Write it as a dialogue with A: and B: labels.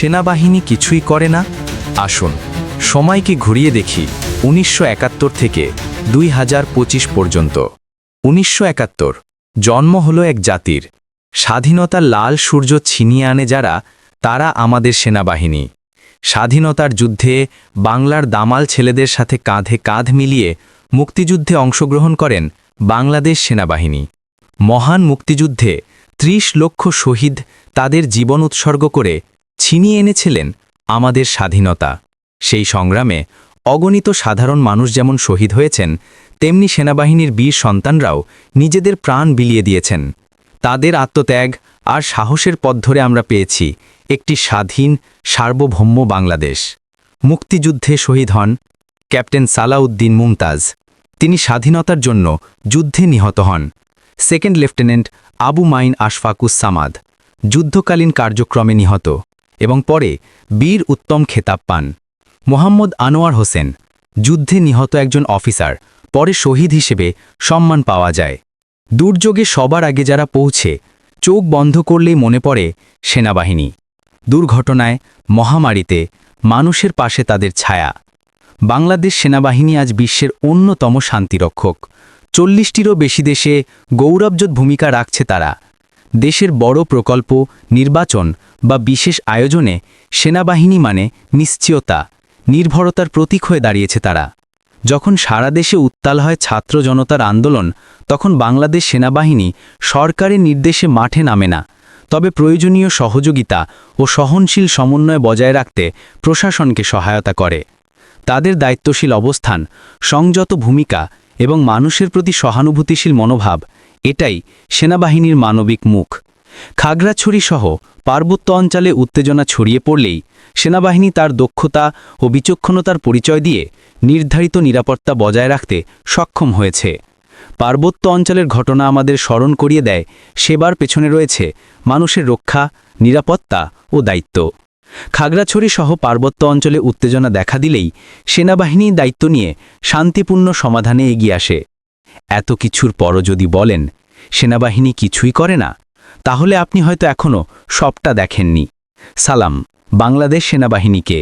A: সেনাবাহিনী কিছুই করে না। আসুন, সময়কে ঘুরিয়ে দেখি, উনিশশো একাত্তর থেকে দুই হাজার পঁচিশ পর্যন্ত। উনিশশো একাত্তর, জন্ম হলো এক জাতির। স্বাধীনতার লাল সূর্য ছিনিয়ে আনে যারা, তারা আমাদের সেনাবাহিনী। স্বাধীনতার যুদ্ধে বাংলার দামাল ছেলেদের সাথে কাঁধে কাঁধ মিলিয়ে মুক্তিযুদ্ধে অংশগ্রহণ করেন বাংলাদেশ সেনাবাহিনী। মহান মুক্তিযুদ্ধে ত্রিশ লক্ষ শহীদ তাদের জীবন উৎসর্গ করে ছিনিয়ে এনেছিলেন আমাদের স্বাধীনতা। সেই সংগ্রামে অগণিত সাধারণ মানুষ যেমন শহীদ হয়েছেন, তেমনি সেনাবাহিনীর বীর সন্তানরাও নিজেদের প্রাণ বিলিয়ে দিয়েছেন। তাদের আত্মত্যাগ আর সাহসের পথ ধরে আমরা পেয়েছি একটি স্বাধীন, সার্বভৌম বাংলাদেশ। মুক্তিযুদ্ধে শহীদ হন ক্যাপ্টেন সালাউদ্দিন মুমতাজ। তিনি স্বাধীনতার জন্য যুদ্ধে নিহত হন। Second lieutenant Abu mine Ashfaqus Samad যুদ্ধকালীন কার্যক্রমে নিহত। এবং পরে বীর উত্তম খেতাব পান। মোহাম্মদ আনোয়ার হোসেন, যুদ্ধে নিহত একজন অফিসার, পরে শহীদ হিসেবে সম্মান পাওয়া যায়। দুর্যোগে সবার আগে যারা পৌঁছে, চোখ বন্ধ করলেই মনে পড়ে সেনাবাহিনী। দুর্ঘটনায়, মহামারীতে মানুষের পাশে তাদের ছায়া। বাংলাদেশ সেনাবাহিনী আজ বিশ্বের অন্যতম শান্তিরক্ষক। চল্লিশটিরও বেশি দেশে গৌরবজত ভূমিকা রাখছে তারা। দেশের বড় প্রকল্প, নির্বাচন বা বিশেষ আয়োজনে সেনাবাহিনী মানে নিশ্চয়তা, নির্ভরতার প্রতীক হয়ে দাঁড়িয়েছে তারা। যখন সারা দেশে উত্তাল হয় ছাত্র জনতার আন্দোলন, তখন বাংলাদেশ সেনাবাহিনী সরকারের নির্দেশে মাঠে নামে না। তবে প্রয়োজনীয় সহযোগিতা ও সহনশীল সমন্বয় বজায় রাখতে প্রশাসনকে সহায়তা করে। তাদের দায়িত্বশীল অবস্থান, সংযত ভূমিকা এবং মানুষের প্রতি সহানুভূতিশীল মনোভাব, এটাই সেনাবাহিনীর মানবিক মুখ। খাগড়াছড়ি সহ পার্বত্য অঞ্চলে উত্তেজনা ছড়িয়ে পড়লেই সেনাবাহিনী তার দক্ষতা ও বিচক্ষণতার পরিচয় দিয়ে নির্ধারিত নিরাপত্তা বজায় রাখতে সক্ষম হয়েছে। পার্বত্য অঞ্চলের ঘটনা আমাদের স্মরণ করিয়ে দেয়, সেবার পেছনে রয়েছে মানুষের রক্ষা, নিরাপত্তা ও দায়িত্ব। খাগড়াছড়ি সহ পার্বত্য অঞ্চলে উত্তেজনা দেখা দিলেই সেনাবাহিনী দায়িত্ব নিয়ে শান্তিপূর্ণ সমাধানে এগিয়ে আসে। এত কিছুর পরও যদি বলেন, সেনাবাহিনী কিছুই করে না, তাহলে আপনি হয়তো এখনও সবটা দেখেননি। সালাম, বাংলাদেশ সেনাবাহিনীকে।